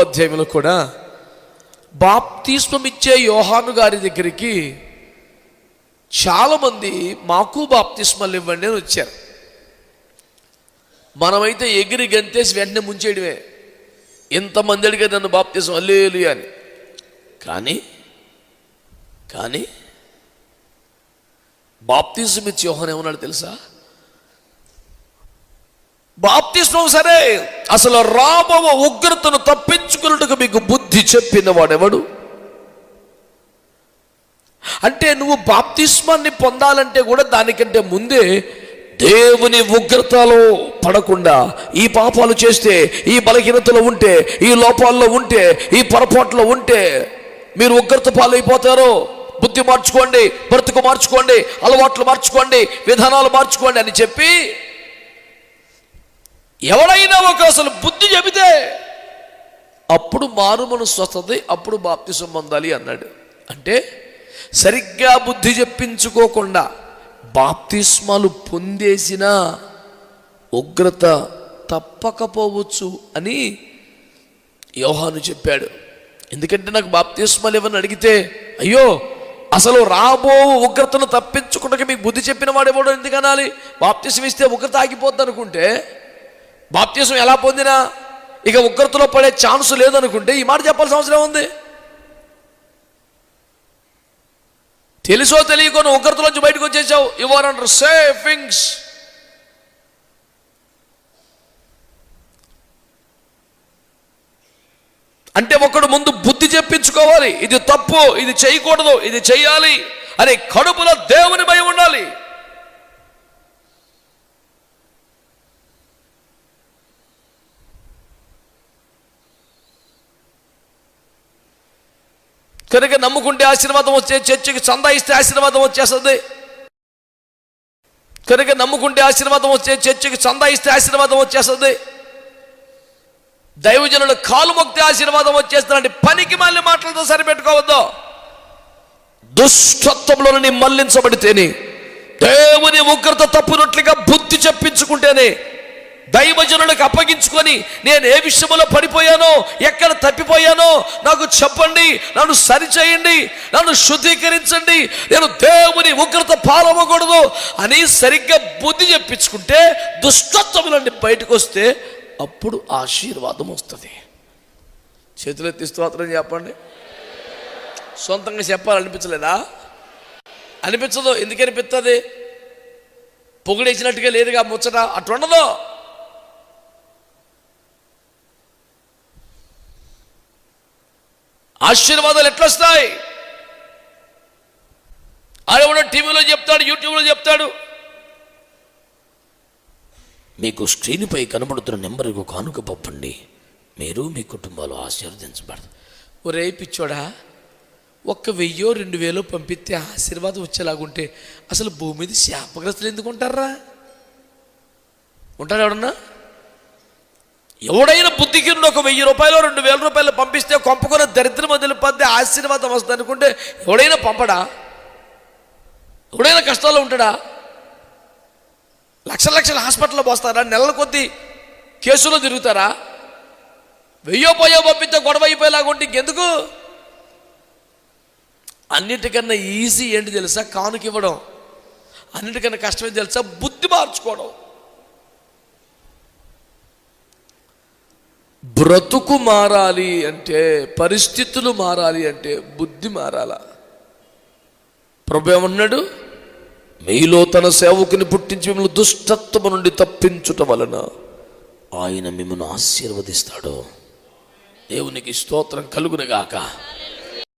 అధ్యాయంలో కూడా బాప్తిస్మమిచ్చే యోహాను గారి దగ్గరికి చాలామంది మాకు బాప్తిస్మలు ఇవ్వండి అని వచ్చారు. మనమైతే ఎగిరి గంతేసి వెంటనే ముంచేయడమే. ఇంతమంది అడిగారు నన్ను బాప్తిస్మం అల్లేలు అని. కానీ కానీ బాప్తిజం ఇచ్చి యోహన్ ఏమన్నాడు తెలుసా? బాప్తిస్మం సరే అసలు రాబవ ఉగ్రతను తప్పించుకున్నట్టుగా మీకు బుద్ధి చెప్పిన వాడెవడు అంటే నువ్వు బాప్తిస్మాన్ని పొందాలంటే కూడా దానికంటే ముందే దేవుని ఉగ్రతలో పడకుండా ఈ పాపాలు చేస్తే ఈ బలహీనతలో ఉంటే ఈ లోపాల్లో ఉంటే ఈ పొరపాట్లో ఉంటే మీరు ఉగ్రత పాలైపోతారు? బుద్ధి మార్చుకోండి బ్రతుకు మార్చుకోండి అలవాట్లు మార్చుకోండి విధానాలు మార్చుకోండి అని చెప్పి ఎవడైనా ఒక అసలు బుద్ధి చెబితే అప్పుడు మారు మనసు వస్తుంది అప్పుడు బాప్తిసం పొందాలి అన్నాడు. అంటే సరిగ్గా బుద్ధి చెప్పించుకోకుండా బాప్తిస్మాలు పొందేసిన ఉగ్రత తప్పకపోవచ్చు అని యోహాను చెప్పాడు. ఎందుకంటే నాకు బాప్తిస్మాలు ఏమని అడిగితే అయ్యో అసలు రాబో ఉగ్రతను తప్పించుకుంటే మీకు బుద్ధి చెప్పిన వాడు ఎవడో బాప్తిసం ఇస్తే ఉగ్రత ఆగిపోద్ది అనుకుంటే బాప్తిసం ఎలా పొందినా? ఇక ఉగ్రతలో పడే ఛాన్స్ లేదనుకుంటే ఈ మాట చెప్పాల్సిన అవసరం ఉంది తెలుసో తెలియకో నువ్వు ఉగ్రతలోంచి బయటకు వచ్చేసావు. యువర్ అండర్ సేఫింగ్స్ అంటే ఒకడు ముందు బుద్ధి చెప్పించుకోవాలి. ఇది తప్పు ఇది చేయకూడదు ఇది చేయాలి. అనే కడుపులో దేవుని భయం ఉండాలి. కనుక నమ్ముకుంటే ఆశీర్వాదం వచ్చే చర్చికి చందా ఇస్తే ఆశీర్వాదం వచ్చేస్తుంది. కనుక నమ్ముకుంటే ఆశీర్వాదం వచ్చే చర్చికి చందా ఇస్తే ఆశీర్వాదం వచ్చేస్తుంది. దైవజనుడు కాలు మొక్తే ఆశీర్వాదం వచ్చేస్తుందండి పనికి మళ్ళీ మాటలతో సరిపెట్టుకోవద్దు. దుష్టత్వంలో మళ్ళించబడితేనే మళ్ళించబడితేనే దేవుని ఉగ్రత తప్పునట్లుగా బుద్ధి చెప్పించుకుంటేనే దైవజనులకు అప్పగించుకొని నేను ఏ విషయంలో పడిపోయానో ఎక్కడ తప్పిపోయానో నాకు చెప్పండి నన్ను సరిచేయండి నన్ను శుద్ధీకరించండి నేను దేవుని ఉగ్రత పాలవ్వకూడదు అని సరిగ్గా బుద్ధి చెప్పించుకుంటే దుష్టత్వములన్నీ బయటకు వస్తే అప్పుడు ఆశీర్వాదం వస్తుంది. చేతులెత్తి స్తోత్రం చెప్పండి. సొంతంగా చెప్పాలనిపించలేదా? అనిపించదు ఎందుకు అనిపిస్తుంది పొగిడేసినట్టుగా లేదుగా ముచ్చట అట్లుండదు ఆశీర్వాదాలు ఎట్లొస్తాయి? ఆడెవడో టీవీలో చెప్తాడు యూట్యూబ్లో చెప్తాడు. మీకు స్క్రీన్పై కనబడుతున్న నెంబర్కు కానుక పంపండి. మీరు మీ కుటుంబాలు ఆశీర్వదించబడదు ఒరే పిచ్చోడా ఒక్క వెయ్యో రెండు వేలో పంపిస్తే ఆశీర్వాదం వచ్చేలాగుంటే అసలు భూమి మీద శాపగ్రస్తులు ఎందుకు ఉంటారా ఉంటారు ఎవడన్నా ఎవడైనా బుద్ధికిరుడు ఒక వెయ్యి రూపాయలు రెండు వేల రూపాయలు పంపిస్తే కొంపకొని దరిద్రం వదిలిపోద్ది ఆశీర్వాదం వస్తుంది అనుకుంటే ఎవడైనా పంపడా? ఎవడైనా కష్టాల్లో ఉంటాడా? లక్షల లక్షల హాస్పిటల్లో పోస్తారా? నెలల కొద్దీ కేసులో తిరుగుతారా? వెయ్యో పోయో పంపితే గొడవ అయిపోయేలాగుంటే ఇంకెందుకు? అన్నిటికన్నా ఈజీ ఏంటి తెలుసా? కానుక ఇవ్వడం. అన్నిటికన్నా కష్టమేంటి తెలుసా? బుద్ధి మార్చుకోవడం. బ్రతుకు మారాలి అంటే పరిస్థితులు మారాలి అంటే బుద్ధి మారాల. ప్రభు ఏమన్నాడు? మీలో తన సేవకుని పుట్టించి మిమ్మల్ని దుష్టత్వము నుండి తప్పించుట వలన ఆయన మిమ్మల్ని ఆశీర్వదిస్తాడు. దేవునికి స్తోత్రం కలుగునగాక.